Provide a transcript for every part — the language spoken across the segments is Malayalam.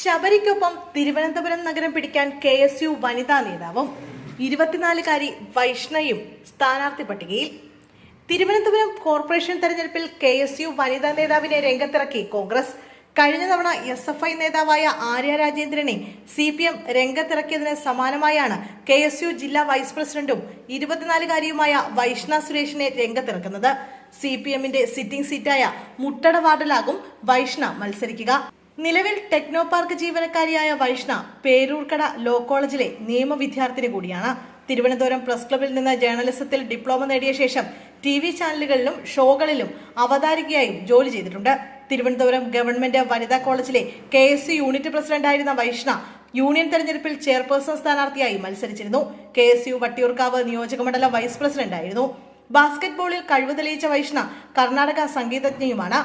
ശബരിക്കൊപ്പം തിരുവനന്തപുരം നഗരം പിടിക്കാൻ കെ എസ് യു വനിതാ നേതാവും ഇരുപത്തിനാലുകാരി വൈഷ്ണയും സ്ഥാനാർത്ഥി പട്ടികയിൽ. തിരുവനന്തപുരം കോർപ്പറേഷൻ തെരഞ്ഞെടുപ്പിൽ കെ എസ് യു വനിതാ നേതാവിനെ രംഗത്തിറക്കി കോൺഗ്രസ്. കഴിഞ്ഞ തവണ എസ് എഫ് ഐ നേതാവായ ആര്യ രാജേന്ദ്രനെ സി പി എം രംഗത്തിറക്കിയതിന് സമാനമായാണ് കെ എസ് യു ജില്ലാ വൈസ് പ്രസിഡന്റും ഇരുപത്തിനാലുകാരിയുമായ വൈഷ്ണ സുരേഷിനെ രംഗത്തിറക്കുന്നത്. സി പി എമ്മിന്റെ സിറ്റിംഗ് സീറ്റായ മുട്ടട വാർഡിലാകും വൈഷ്ണ മത്സരിക്കുക. നിലവിൽ ടെക്നോ പാർക്ക് ജീവനക്കാരിയായ വൈഷ്ണ പേരൂർക്കട ലോ കോളേജിലെ നിയമ വിദ്യാർത്ഥിനി കൂടിയാണ്. തിരുവനന്തപുരം പ്രസ് ക്ലബിൽ നിന്ന് ജേർണലിസത്തിൽ ഡിപ്ലോമ നേടിയ ശേഷം ടി വി ചാനലുകളിലും ഷോകളിലും അവതാരികയായും ജോലി ചെയ്തിട്ടുണ്ട്. തിരുവനന്തപുരം ഗവൺമെന്റ് വനിതാ കോളേജിലെ കെ എസ് സി യൂണിറ്റ് പ്രസിഡന്റായിരുന്ന വൈഷ്ണ യൂണിയൻ തെരഞ്ഞെടുപ്പിൽ ചെയർപേഴ്സൺ സ്ഥാനാർത്ഥിയായി മത്സരിച്ചിരുന്നു. കെ എസ് യു വട്ടിയൂർക്കാവ് നിയോജകമണ്ഡലം വൈസ് പ്രസിഡന്റായിരുന്നു ബാസ്കറ്റ്ബോളിൽ കഴിവ് തെളിയിച്ച വൈഷ്ണ കർണാടക സംഗീതജ്ഞയുമാണ്.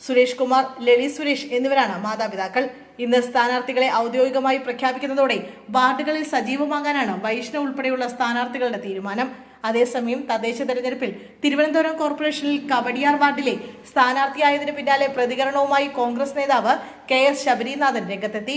സുരേഷ് കുമാർ ലളി സുരേഷ് എന്നിവരാണ് മാതാപിതാക്കൾ. ഇന്ന് സ്ഥാനാർത്ഥികളെ ഔദ്യോഗികമായി പ്രഖ്യാപിക്കുന്നതോടെ വാർഡുകളിൽ സജീവമാകാനാണ് വൈഷ്ണവ് ഉൾപ്പെടെയുള്ള സ്ഥാനാർത്ഥികളുടെ തീരുമാനം. അതേസമയം തദ്ദേശ തെരഞ്ഞെടുപ്പിൽ തിരുവനന്തപുരം കോർപ്പറേഷനിൽ കവടിയാർ വാർഡിലെ സ്ഥാനാർത്ഥിയായതിനു പിന്നാലെ പ്രതികരണവുമായി കോൺഗ്രസ് നേതാവ് കെ എസ് ശബരിനാഥൻ രംഗത്തെത്തി.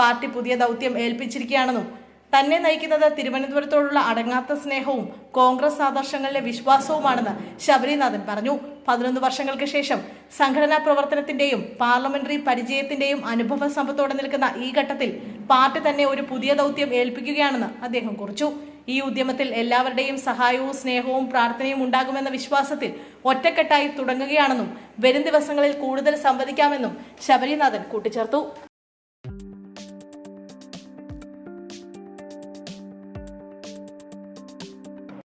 പാർട്ടി പുതിയ ദൗത്യം ഏൽപ്പിച്ചിരിക്കുകയാണെന്നും തന്നെ നയിക്കുന്നത് തിരുവനന്തപുരത്തോടുള്ള അടങ്ങാത്ത സ്നേഹവും കോൺഗ്രസ് ആദർശങ്ങളിലെ വിശ്വാസവുമാണെന്ന് ശബരിനാഥൻ പറഞ്ഞു. പതിനൊന്ന് വർഷങ്ങൾക്ക് ശേഷം സംഘടനാ പ്രവർത്തനത്തിന്റെയും പാർലമെന്ററി പരിചയത്തിന്റെയും അനുഭവ സമ്പത്തോടെ നിൽക്കുന്ന ഈ ഘട്ടത്തിൽ പാർട്ടി തന്നെ ഒരു പുതിയ ദൗത്യം ഏൽപ്പിക്കുകയാണെന്ന് അദ്ദേഹം കുറിച്ചു. ഈ ഉദ്യമത്തിൽ എല്ലാവരുടെയും സഹായവും സ്നേഹവും പ്രാർത്ഥനയും ഉണ്ടാകുമെന്ന വിശ്വാസത്തിൽ ഒറ്റക്കെട്ടായി തുടങ്ങുകയാണെന്നും വരും ദിവസങ്ങളിൽ കൂടുതൽ സംവദിക്കാമെന്നും ശബരിനാഥൻ കൂട്ടിച്ചേർത്തു.